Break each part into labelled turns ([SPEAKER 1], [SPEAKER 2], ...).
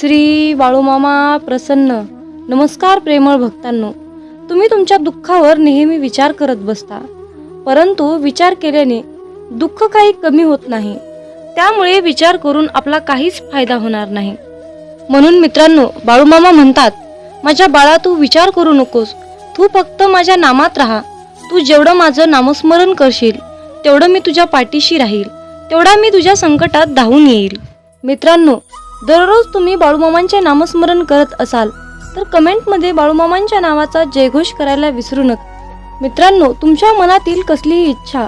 [SPEAKER 1] श्री बाळूमामा प्रसन्न. नमस्कार प्रेमळ भक्तांनो. तुम्ही तुमच्या दुःखावर नेहमी विचार करत बसता. परंतु विचार केल्याने दुःख काही कमी होत नाही. त्यामुळे विचार करून आपला काहीच फायदा होणार नाही. म्हणून मित्रांनो बाळूमामा म्हणतात माझ्या बाळा तू विचार करू नकोस. तू फक्त माझ्या नामात राहा. तू जेवढं माझं नामस्मरण करशील तेवढं मी तुझ्या पाठीशी राहील. तेवढा मी तुझ्या संकटात धावून येईल. मित्रांनो दररोज तुम्ही बाळूमामांचे नामस्मरण करत असाल तर कमेंटमध्ये बाळूमामांच्या नावाचा जयघोष करायला विसरू नका. मित्रांनो तुमच्या मनातील कसलीही इच्छा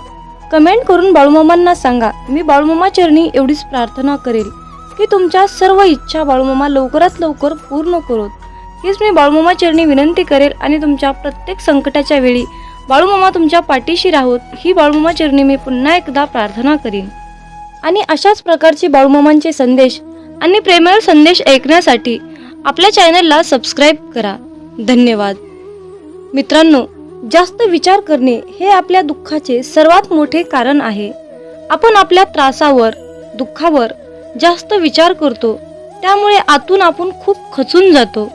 [SPEAKER 1] कमेंट करून बाळूमामांना सांगा. मी बाळूमामा चरणी एवढीच प्रार्थना करेल की तुमच्या सर्व इच्छा बाळूमामा लवकरात लवकर पूर्ण करोत. हीच मी बाळूमामा चरणी विनंती करेल आणि तुमच्या प्रत्येक संकटाच्या वेळी बाळूमामा तुमच्या पाठीशी राहोत ही बाळूमामा चरणी मी पुन्हा एकदा प्रार्थना करीन. आणि अशाच प्रकारचे बाळूमामांचे संदेश आणि प्रेमळ संदेश ऐकण्यासाठी आपल्या चॅनलला सबस्क्राईब करा. धन्यवाद. मित्रांनो जास्त विचार करणे हे आपल्या दुःखाचे सर्वात मोठे कारण आहे. आपण आपल्या त्रासावर दुःखावर जास्त विचार करतो. त्यामुळे आतून आपण खूप खचून जातो.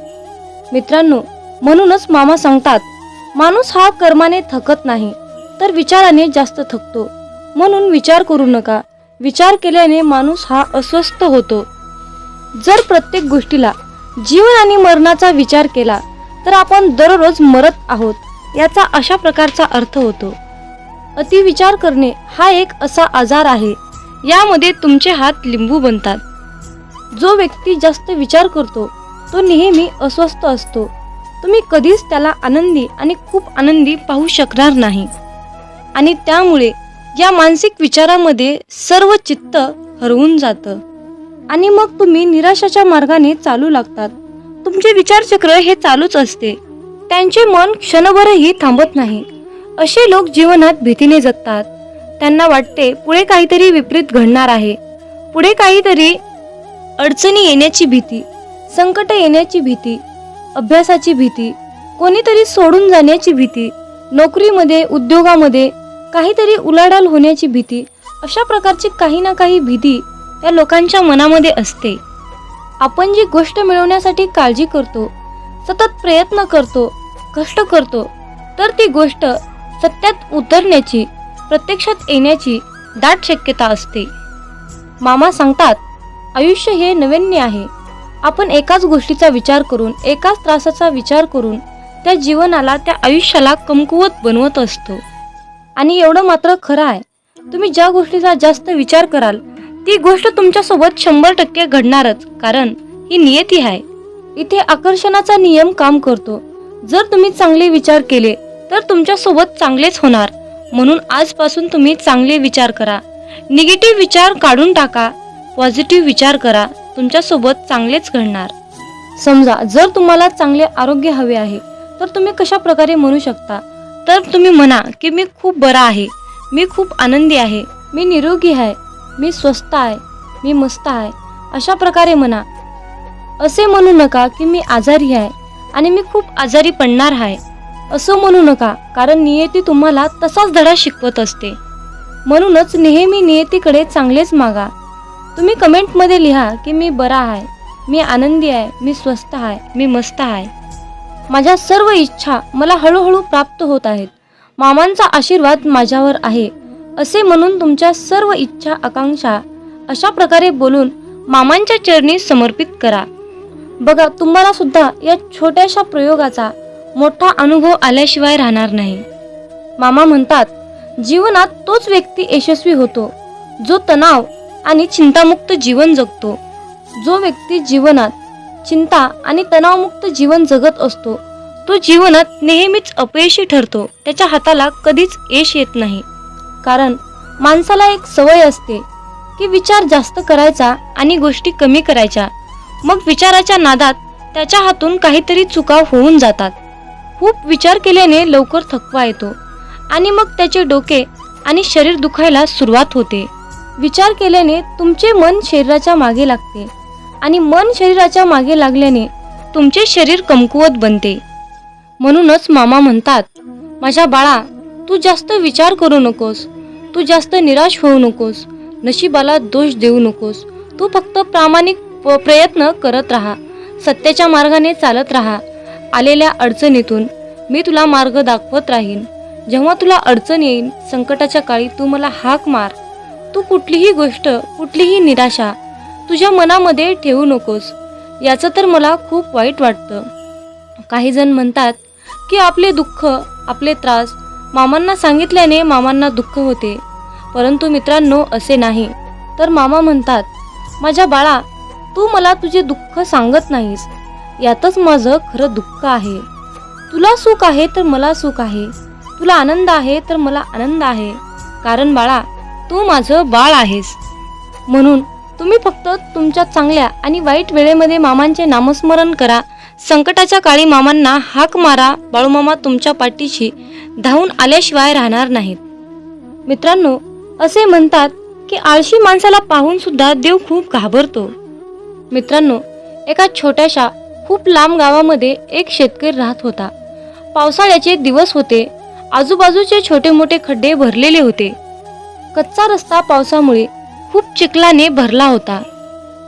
[SPEAKER 1] मित्रांनो म्हणूनच मामा सांगतात माणूस हा कर्माने थकत नाही तर विचाराने जास्त थकतो. म्हणून विचार करू नका. विचार केल्याने माणूस हा अस्वस्थ होतो. जर प्रत्येक गोष्टीला जीवन आणि मरणाचा विचार केला तर आपण दररोज मरत आहोत याचा अशा प्रकारचा अर्थ होतो. अतिविचार करणे हा एक असा आजार आहे यामध्ये तुमचे हात लिंबू बनतात. जो व्यक्ती जास्त विचार करतो तो नेहमी अस्वस्थ असतो. तुम्ही कधीच त्याला आनंदी आणि खूप आनंदी पाहू शकणार नाही. आणि त्यामुळे या मानसिक विचारामध्ये सर्व चित्त हरवून जातं. आणि मग तुम्ही निराशाच्या मार्गाने चालू लागतात. तुमचे विचारचक्र हे चालूच असते. त्यांचे मन क्षणभरही थांबत नाही. असे लोक जीवनात भीतीने जगतात. त्यांना वाटते पुढे काहीतरी विपरीत घडणार आहे. पुढे काहीतरी अडचणी येण्याची भीती संकट येण्याची भीती अभ्यासाची भीती कोणीतरी सोडून जाण्याची भीती नोकरीमध्ये उद्योगामध्ये काहीतरी उलाढाल होण्याची भीती अशा प्रकारची काही ना काही भीती या लोकांच्या मनामध्ये असते. आपण जी गोष्ट मिळवण्यासाठी काळजी करतो सतत प्रयत्न करतो कष्ट करतो तर ती गोष्ट सत्यात उतरण्याची प्रत्यक्षात येण्याची दाट शक्यता असते. मामा सांगतात आयुष्य हे नवीन्य आहे. आपण एकाच गोष्टीचा विचार करून एकाच त्रासाचा विचार करून त्या जीवनाला त्या आयुष्याला कमकुवत बनवत असतो. आणि एवढं मात्र खरं आहे. तुम्ही ज्या गोष्टीचा जास्त विचार कराल ती गोष्ट तुमच्यासोबत शंभर टक्के घडणारच कारण ही नियती आहे. इथे आकर्षणाचा नियम काम करतो. जर तुम्ही चांगले विचार केले तर तुमच्यासोबत चांगलेच होणार. म्हणून आजपासून तुम्ही चांगले विचार करा. निगेटिव्ह विचार काढून टाका पॉझिटिव्ह विचार करा तुमच्यासोबत चांगलेच घडणार. समजा जर तुम्हाला चांगले आरोग्य हवे आहे तर तुम्ही कशा प्रकारे म्हणू शकता? तर तुम्ही म्हणा की मी खूप बरा आहे मी खूप आनंदी आहे मी निरोगी आहे मी स्वस्त आहे मी मस्त आहे अशा प्रकारे म्हणा. असे म्हणू नका की मी आजारी आहे आणि मी खूप आजारी पडणार आहे. असं म्हणू नका कारण नियती तुम्हाला तसाच धडा शिकवत असते. म्हणूनच नेहमी नियतीकडे चांगलेच मागा. तुम्ही कमेंटमध्ये लिहा की मी बरा आहे मी आनंदी आहे मी स्वस्त आहे मी मस्त आहे. माझ्या सर्व इच्छा मला हळूहळू प्राप्त होत आहेत. मामांचा आशीर्वाद माझ्यावर आहे. असे म्हणून तुमच्या सर्व इच्छा आकांक्षा अशा प्रकारे बोलून मामांच्या चरणी समर्पित करा. बघा तुम्हाला सुद्धा या छोट्याशा प्रयोगाचा मोठा अनुभव आल्याशिवाय राहणार नाही. मामा म्हणतात जीवनात तोच व्यक्ती यशस्वी होतो जो तणाव आणि चिंतामुक्त जीवन जगतो. जो व्यक्ती जीवनात चिंता आणि तणावमुक्त जीवन जगत असतो तो जीवनात नेहमीच अपयशी ठरतो. त्याच्या हाताला कधीच यश येत नाही. कारण माणसाला एक सवय असते की विचार जास्त करायचा आणि गोष्टी कमी करायच्या. मग विचाराच्या नादात त्याच्या हातून काहीतरी चुका होऊन जातात. खूप विचार केल्याने लवकर थकवा येतो आणि मग त्याचे डोके आणि शरीर दुखायला सुरुवात होते. विचार केल्याने तुमचे मन शरीराच्या मागे लागते आणि मन शरीराच्या मागे लागल्याने तुमचे शरीर कमकुवत बनते. म्हणूनच मामा म्हणतात माझ्या बाळा तू जास्त विचार करू नकोस. तू जास्त निराश होऊ नकोस. नशिबाला दोष देऊ नकोस. तू फक्त प्रामाणिक प प्रयत्न करत राहा. सत्याच्या मार्गाने चालत राहा. आलेल्या अडचणीतून मी तुला मार्ग दाखवत राहीन. जेव्हा तुला अडचण येईल संकटाच्या काळी तू मला हाक मार. तू कुठलीही गोष्ट कुठलीही निराशा तुझ्या मनामध्ये ठेवू नकोस. याचं तर मला खूप वाईट वाटतं. काही जण म्हणतात की आपले दुःख आपले त्रास मामांना सांगितल्याने मामांना दुःख होते. परंतु मित्रांनो असे नाही. तर मामा म्हणतात माझ्या बाळा तू मला तुझे दुःख सांगत नाहीस. यातच माझं खरं दुःख आहे. तुला सुख आहे तर मला सुख आहे. तुला आनंद आहे तर मला आनंद आहे. कारण बाळा तू माझं बाळ आहेस. म्हणून तुम्ही फक्त तुमच्या चांगल्या आणि वाईट वेळेमध्ये मामांचे नामस्मरण करा. संकटाच्या काळी मामांना हाक मारा बाळूमामा तुमच्या पाठीशी धावून आल्याशिवाय राहणार नाहीत. मित्रांनो असे म्हणतात की आळशी माणसाला पाहून सुद्धा देव खूप घाबरतो. मित्रांनो एका छोट्याशा खूप लांब गावामध्ये एक शेतकरी राहत होता. पावसाळ्याचे दिवस होते. आजूबाजूचे छोटे मोठे खड्डे भरलेले होते. कच्चा रस्ता पावसामुळे खूप चिखलाने भरला होता.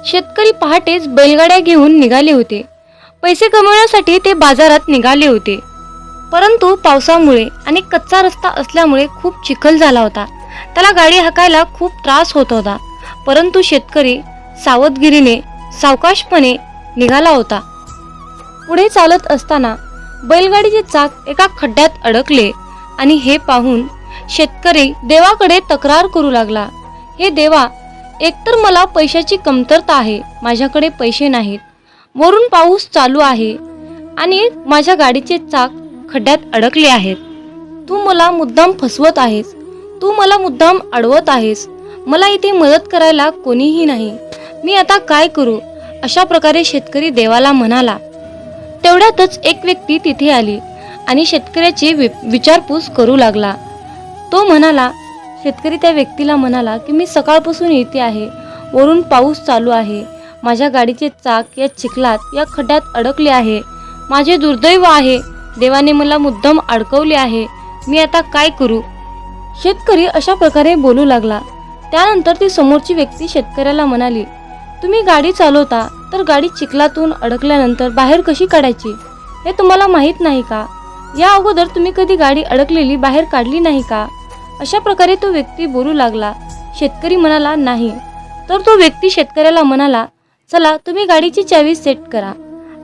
[SPEAKER 1] शेतकरी पहाटेच बैलगाड्या घेऊन निघाले होते. पैसे कमवण्यासाठी ते बाजारात निघाले होते. परंतु पावसामुळे आणि कच्चा रस्ता असल्यामुळे खूप चिखल झाला होता. त्याला गाडी हाकायला खूप त्रास होत होता. परंतु शेतकरी सावधगिरीने सावकाशपणे निघाला होता. पुढे चालत असताना बैलगाडीचे चाक एका खड्ड्यात अडकले आणि हे पाहून शेतकरी देवाकडे तक्रार करू लागला. हे देवा एकतर मला पैशाची कमतरता आहे माझ्याकडे पैसे नाहीत. वरून पाऊस चालू आहे आणि माझ्या गाडीचे चाक खड्ड्यात अडकले आहेत. तू मला मुद्दाम फसवत आहेस. तू मला मुद्दाम अडवत आहेस. मला इथे मदत करायला कोणीही नाही. मी आता काय करू? अशा प्रकारे शेतकरी देवाला म्हणाला. तेवढ्यातच एक व्यक्ती तिथे आली आणि शेतकऱ्याची वि विचारपूस करू लागला. तो म्हणाला शेतकरी त्या व्यक्तीला म्हणाला की मी सकाळपासून येते आहे. वरून पाऊस चालू आहे. माझ्या गाडीचे चाक या चिखलात या खड्ड्यात अडकले आहे. माझे दुर्दैव आहे. देवाने मला मुद्दाम अडकवले आहे. मी आता काय करू? शेतकरी अशा प्रकारे बोलू लागला. त्यानंतर ती समोरची व्यक्ती शेतकऱ्याला म्हणाली तुम्ही गाडी चालवता तर गाडी चिखलातून अडकल्यानंतर बाहेर कशी काढायची? हे तुम्हाला माहीत नाही का? या अगोदर तुम्ही कधी गाडी अडकलेली बाहेर काढली नाही का? अशा प्रकारे तो व्यक्ती बोलू लागला. शेतकरी म्हणाला नाही. तर तो व्यक्ती शेतकऱ्याला म्हणाला चला तुम्ही गाडीची चावी सेट करा.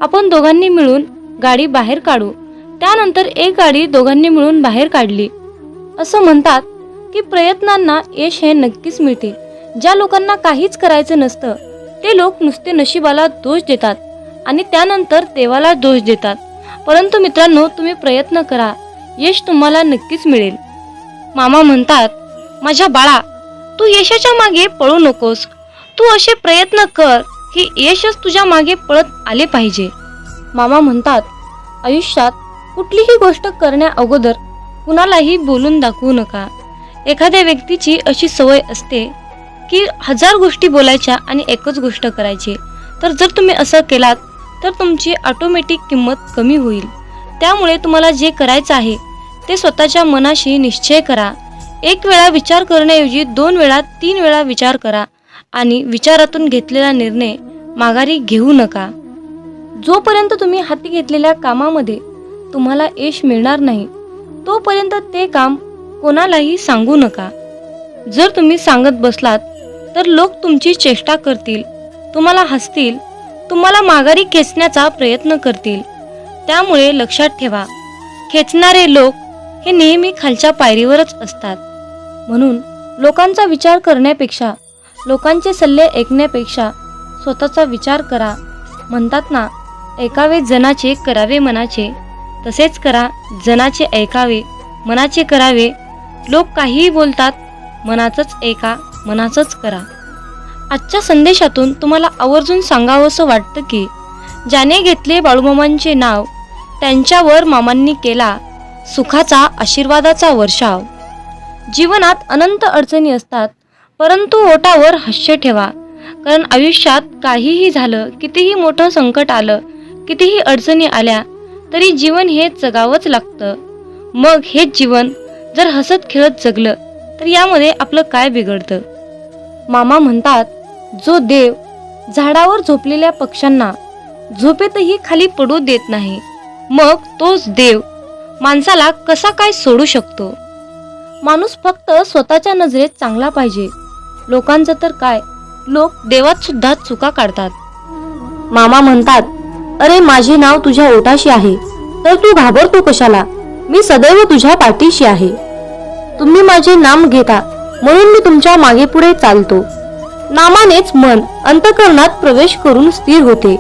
[SPEAKER 1] आपण दोघांनी मिळून गाडी बाहेर काढू. त्यानंतर एक गाडी दोघांनी मिळून बाहेर काढली. असं म्हणतात की प्रयत्नांना यश हे नक्कीच मिळते ज्या लोकांना काहीच करायचं नसतं ते लोक नुसते नशिबाला दोष देतात आणि त्यानंतर देवाला दोष देतात. परंतु मित्रांनो तुम्ही प्रयत्न करा. यश तुम्हाला नक्कीच मिळेल. मामा म्हणतात माझ्या बाळा तू यशाच्या मागे पळू नकोस. तू असे प्रयत्न कर. की यशच तुझ्या मागे पळत आले पाहिजे. मामा म्हणतात आयुष्यात कुठलीही गोष्ट करण्या अगोदर कुणालाही बोलून दाखवू नका. एखाद्या व्यक्तीची अशी सवय असते की हजार गोष्टी बोलायच्या आणि एकच गोष्ट करायची. तर जर तुम्ही असं केलात तर तुमची ऑटोमॅटिक किंमत कमी होईल. त्यामुळे तुम्हाला जे करायचं आहे ते स्वतःच्या मनाशी निश्चय करा. एक वेळा विचार करण्याऐवजी दोन वेळा तीन वेळा विचार करा. आणि विचारातून घेतलेला निर्णय माघारी घेऊ नका. जोपर्यंत तुम्ही हाती घेतलेल्या कामामध्ये तुम्हाला यश मिळणार नाही तोपर्यंत ते काम कोणालाही सांगू नका. जर तुम्ही सांगत बसलात तर लोक तुमची चेष्टा करतील तुम्हाला हसतील तुम्हाला माघारी खेचण्याचा प्रयत्न करतील. त्यामुळे लक्षात ठेवा खेचणारे लोक हे नेहमी खालच्या पायरीवरच असतात. म्हणून लोकांचा विचार करण्यापेक्षा लोकांचे सल्ले ऐकण्यापेक्षा स्वतःचा विचार करा. म्हणतात ना ऐकावे जनाचे करावे मनाचे. तसेच करा जनाचे ऐकावे मनाचे करावे. लोक काहीही बोलतात मनाचंच ऐका मनाचंच करा. आजच्या संदेशातून तुम्हाला आवर्जून सांगावंसं वाटतं की ज्याने घेतले बाळूमामांचे नाव त्यांच्यावर मामांनी केला सुखाचा आशीर्वादाचा वर्षाव. जीवनात अनंत अडचणी असतात परंतु ओटावर हास्य ठेवा. कारण आयुष्यात काहीही झालं कितीही मोठं संकट आलं कितीही अडचणी आल्या तरी जीवन हे जगावंच लागतं. मग हेच जीवन जर हसत खेळत जगलं तर यामध्ये आपलं काय बिघडतं? मामा म्हणतात जो देव झाडावर झोपलेल्या पक्ष्यांना झोपेतही खाली पडू देत नाही मग तोच देव माणसाला कसा काय सोडू शकतो? माणूस फक्त स्वतःच्या नजरेत चांगला पाहिजे. लोकांचं तर काय? लोक देवात सुद्धा चुका काढतात. मामा म्हणतात अरे माझे नाव तुझ्या ओटाशी आहे. तर तू घाबरतो कशाला? मी सदैव तुझ्या पाठीशी आहे. तुम्ही माझे नाम घेता म्हणून मी तुमच्या मागे पुढे चालतो. नामानेच मन अंतकरणात प्रवेश करून स्थिर होते.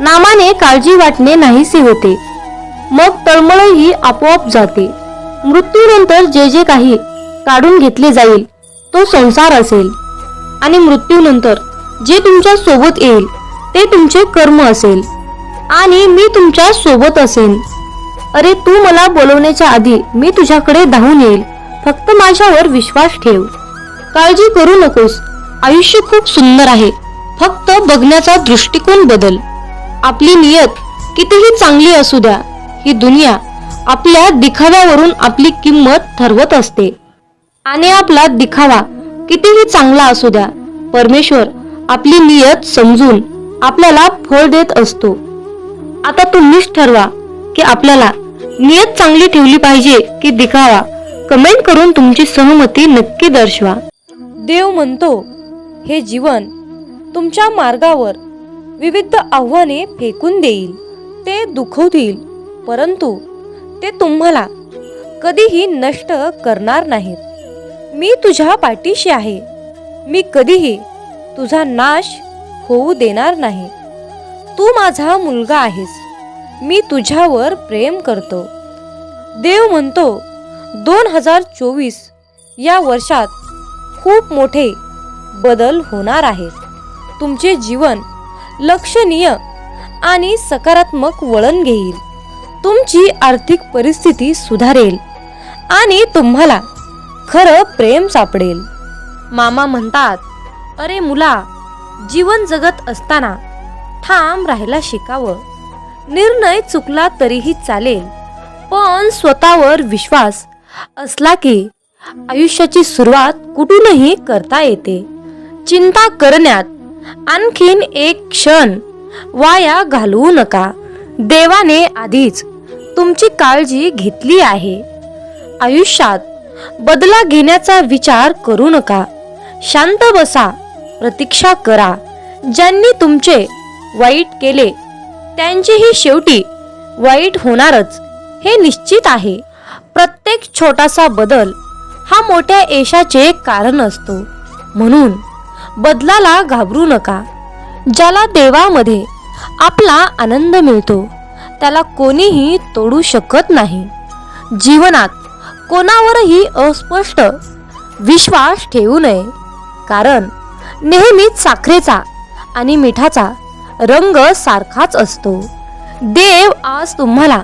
[SPEAKER 1] नामाने काळजी वाटणे नाहीसे होते. मग तळमळही आपोआप जाते. मृत्यूनंतर जे जे काही काढून घेतले जाईल तो संसार असेल. आणि मृत्यूनंतर जे तुमच्यासोबत येईल ते तुमचे कर्म असेल. आणि मी तुमच्यासोबत असेन. अरे तू मला बोलवण्याच्या आधी मी तुझ्याकडे धावून येईल. फक्त माझ्यावर विश्वास ठेव. काळजी करू नकोस. आयुष्य खूप सुंदर आहे. फक्त बघण्याचा दृष्टिकोन बदल. आपली नियत कितीही चांगली असू द्या ही दुनिया आपल्या दिखाव्यावरून आपली किंमत ठरवत असते. आणि आपला दिखावा कितीही चांगला असू द्या परमेश्वर आपली नियत समजून आपल्याला फळ देत असतो. आता तुम्हीच ठरवा की आपल्याला नियत चांगली ठेवली पाहिजे की दिखावा. कमेंट करून तुमची सहमती नक्की दर्शवा. देव म्हणतो हे जीवन तुमच्या मार्गावर विविध आव्हाने फेकून देईल ते दुखवतील परंतु ते तुम्हाला कधीही नष्ट करणार नाहीत. मी तुझ्या पाठीशी आहे. मी कधीही तुझा नाश होऊ देणार नाही. तू माझा मुलगा आहेस. मी तुझ्यावर प्रेम करतो. देव म्हणतो दोन हजार चोवीस या वर्षात खूप मोठे बदल होणार आहेत. तुमचे जीवन लक्षणीय आणि सकारात्मक वळण घेईल. तुमची आर्थिक परिस्थिती सुधारेल आणि तुम्हाला खरं प्रेम सापडेल. मामा म्हणतात अरे मुला जीवन जगत असताना ठाम राहायला शिकावं. निर्णय चुकला तरीही चालेल पण स्वतःवर विश्वास असला की आयुष्याची सुरुवात कुठूनही करता येते. चिंता करण्यात आणखीन एक क्षण वाया घालवू नका. देवाने आधीच तुमची काळजी घेतली आहे. आयुष्यात बदला घेण्याचा विचार करू नका. शांत बसा प्रतीक्षा करा. ज्यांनी तुमचे वाईट केले त्यांचेही शेवटी वाईट होणारच हे निश्चित आहे. प्रत्येक छोटासा बदल हा मोठ्या यशाचे कारण असतो. म्हणून बदलाला घाबरू नका. ज्याला देवामध्ये आपला आनंद मिळतो त्याला कोणीही तोडू शकत नाही. जीवनात कोणावरही अस्पष्ट विश्वास ठेवू नये. कारण नेहमीच साखरेचा आणि मिठाचा रंग सारखाच असतो. देव आज तुम्हाला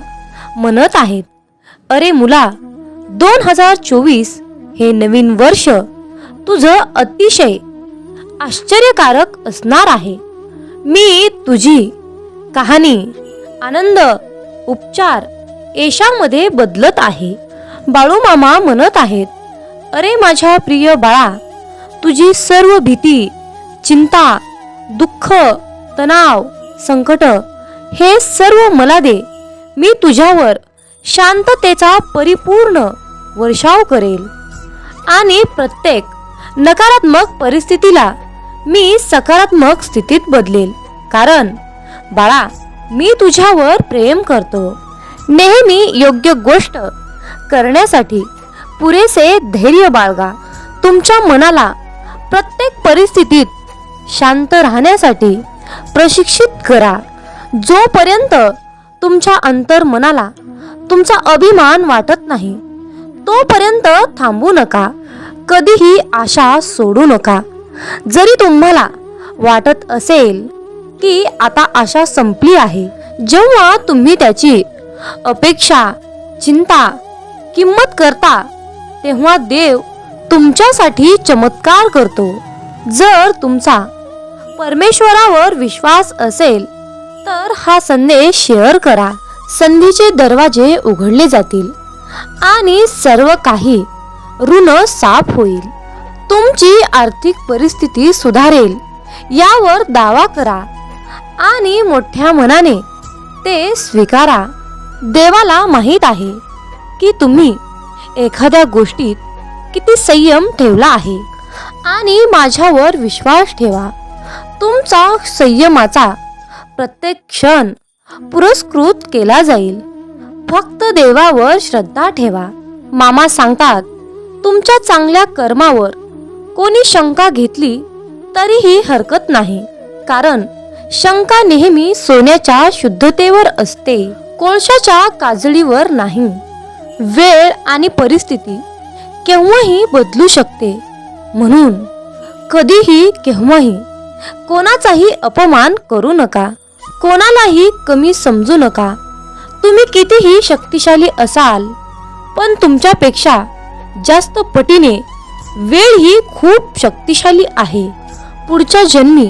[SPEAKER 1] म्हणत आहेत अरे मुला दोन हजार चोवीस हे नवीन वर्ष तुझं अतिशय आश्चर्यकारक असणार आहे. मी तुझी कहाणी आनंद उपचार येशामध्ये बदलत आहे. बाळूमामा म्हणत आहेत अरे माझ्या प्रिय बाळा तुझी सर्व भीती चिंता दुःख तणाव संकट हे सर्व मला दे. मी तुझ्यावर शांततेचा परिपूर्ण वर्षाव करेल. आणि प्रत्येक नकारात्मक परिस्थितीला मी सकारात्मक स्थितीत बदलेल. कारण बाळा मी तुझ्यावर प्रेम करतो. नेहमी योग्य गोष्ट करण्यासाठी पुरेसे धैर्य बाळगा. तुमच्या मनाला प्रत्येक परिस्थितीत शांत राहण्यासाठी प्रशिक्षित करा. जोपर्यंत तुमच्या अंतर्मनाला तुमचा अभिमान वाटत नाही तोपर्यंत थांबू नका. कधीही आशा सोडू नका. जरी तुम्हाला वाटत असेल की आता आशा संपली आहे जेव्हा तुम्ही त्याची अपेक्षा चिंता किंमत करता तेव्हा देव तुमच्यासाठी चमत्कार करतो. जर तुमचा परमेश्वरावर विश्वास असेल तर हा संदेश शेअर करा. संधीचे दरवाजे उघडले जातील आणि सर्व काही ऋण साफ होईल. तुमची आर्थिक परिस्थिती सुधारेल यावर दावा करा आणि मोठ्या मनाने ते स्वीकारा. देवाला माहीत आहे. की तुम्ही एखाद्या गोष्टीत किती संयम ठेवला आहे आणि माझ्यावर विश्वास ठेवा. तुमचा संयमाचा प्रत्येक क्षण पुरस्कृत केला जाईल. फक्त देवावर श्रद्धा ठेवा. मामा सांगतात तुमच्या चांगल्या कर्मावर कोणी शंका घेतली तरीही हरकत नाही. कारण शंका नेहमी सोन्याच्या शुद्धतेवर असते कोळशाच्या काजळीवर नाही. वेळ आणि परिस्थिती केव्हाही बदलू शकते. म्हणून कधीही केव्हाही कोणाचाही अपमान करू नका. कोणालाही कमी समजू नका. तुम्ही कितीही शक्तिशाली असाल पण तुमच्यापेक्षा जास्त पटीने वेळ ही खूप शक्तिशाली आहे. पुढच्या जन्मी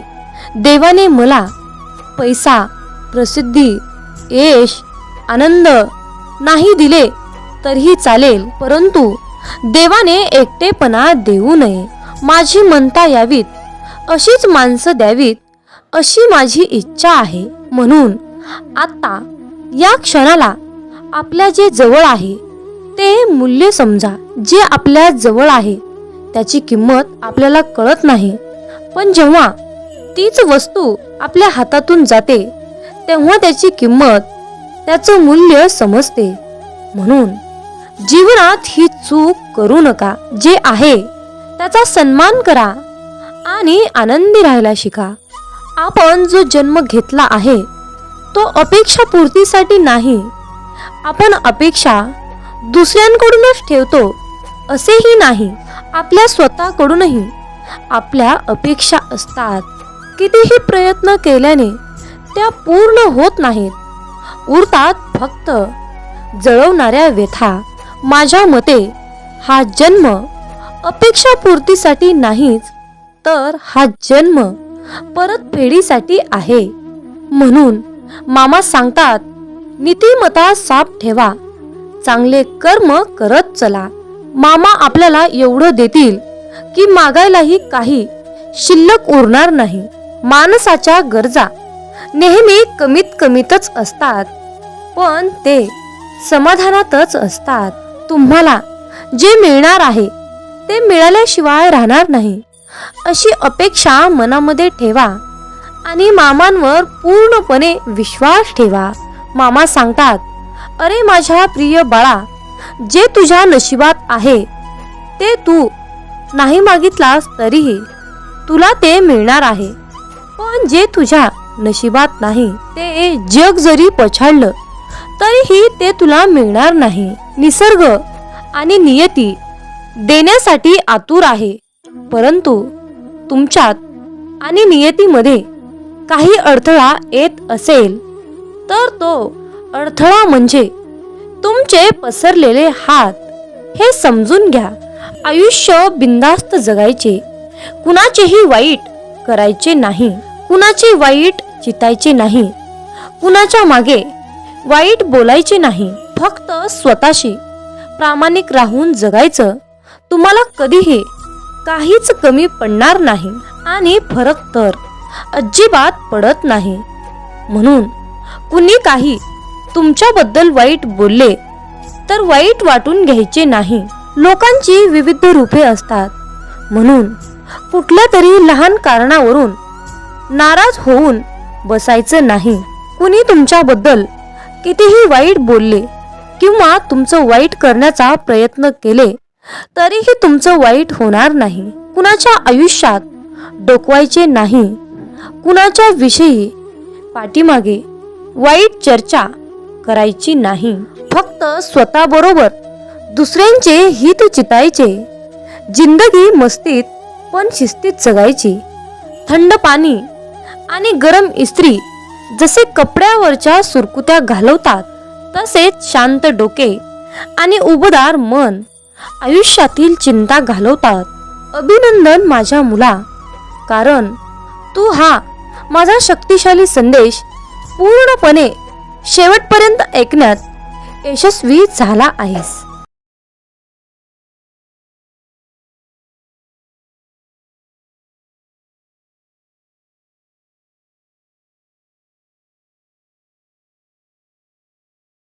[SPEAKER 1] देवाने मला पैसा प्रसिद्धी यश आनंद नाही दिले तरीही चालेल परंतु देवाने एकटेपणा देऊ नये. माझी म्हणता यावीत. अशीच माणसं द्यावीत अशी माझी इच्छा आहे. म्हणून आता या क्षणाला आपल्या जे जवळ आहे ते मूल्य समजा. जे आपल्या जवळ आहे त्याची किंमत आपल्याला कळत नाही. पण जेव्हा तीच वस्तू आपल्या हातातून जाते तेव्हा त्याची किंमत त्याचं मूल्य समजते. म्हणून जीवनात ही चूक करू नका. जे आहे त्याचा सन्मान करा आणि आनंदी राहायला शिका. आपण जो जन्म घेतला आहे तो अपेक्षा पूर्तीसाठी नाही. आपण अपेक्षा दुसऱ्यांकडूनच ठेवतो असेही नाही. आपल्या स्वतःकडूनही. आपल्या अपेक्षा असतात. कितीही प्रयत्न केल्याने त्या पूर्ण होत नाहीत. उरतात फक्त जळवणाऱ्या व्यथा. माझ्या मते हा जन्म अपेक्षा पूर्तीसाठी नाहीच तर हा जन्म परतफेडीसाठी आहे. म्हणून मामा सांगतात नीतिमता साफ ठेवा चांगले कर्म करत चला. मामा आपल्याला एवढं देतील की मागायलाही काही शिल्लक उरणार नाही. माणसाच्या गरजा नेहमी कमीत कमीतच असतात पण ते समाधानातच असतात. तुम्हाला जे मिळणार आहे ते मिळाल्याशिवाय राहणार नाही. अशी अपेक्षा मनामध्ये ठेवा आणि मामांवर पूर्णपणे विश्वास ठेवा. मामा सांगतात अरे माझ्या प्रिय बाळा जे तुझ्या नशिबात आहे ते तू नाही मागितलास तरीही तुला ते मिळणार आहे. पण जे तुझ्या नशिबात नाही ते जग जरी पछाडलं तरीही ते तुला मिळणार नाही. निसर्ग आणि नियती देण्यासाठी आतुर आहे. परंतु तुमच्यात आणि नियतीमध्ये काही अडथळा येत असेल तर तो अडथळा म्हणजे तुमचे पसरलेले हात हे समजून घ्या. आयुष्य बिंदास्त जगायचे. कुणाचेही वाईट करायचे नाही. कुणाचे वाईट चितायचे नाही. कुणाच्या मागे वाईट बोलायचे नाही फक्त स्वतःशी. प्रामाणिक राहून जगायचं तुम्हाला कधीही काहीच कमी पडणार नाही आणि फरक तर अजिबात पडत नाही. म्हणून कुणी काही तुमच्याबद्दल वाईट बोलले तर वाईट वाटून घ्यायचे नाही. लोकांची विविध रूपे असतात. म्हणून कुठल्या तरी लहान कारणावरून नाराज होऊन बसायचं नाही. कुणी तुमच्याबद्दल कितीही वाईट बोलले किंवा तुमचं वाईट करण्याचा प्रयत्न केले तरीही तुमचं वाईट होणार नाही. कुणाच्या आयुष्यात डोकवायचे नाही कुणाच्या विषयी पाठीमागे वाईट चर्चा करायची नाही. फक्त स्वतःबरोबर दुसऱ्यांचे हित चितायचे जिंदगी मस्तीत पण शिस्तीत जगायची. थंड पाणी आणि गरम इस्त्री जसे कपड्यावरच्या सुरकुत्या घालवतात तसेच शांत डोके आणि उबदार मन आयुष्यातील चिंता घालवतात. अभिनंदन माझ्या मुला कारण तू हा माझा शक्तिशाली संदेश पूर्णपणे शेवटपर्यंत ऐकण्यात यशस्वी झाला आहेस.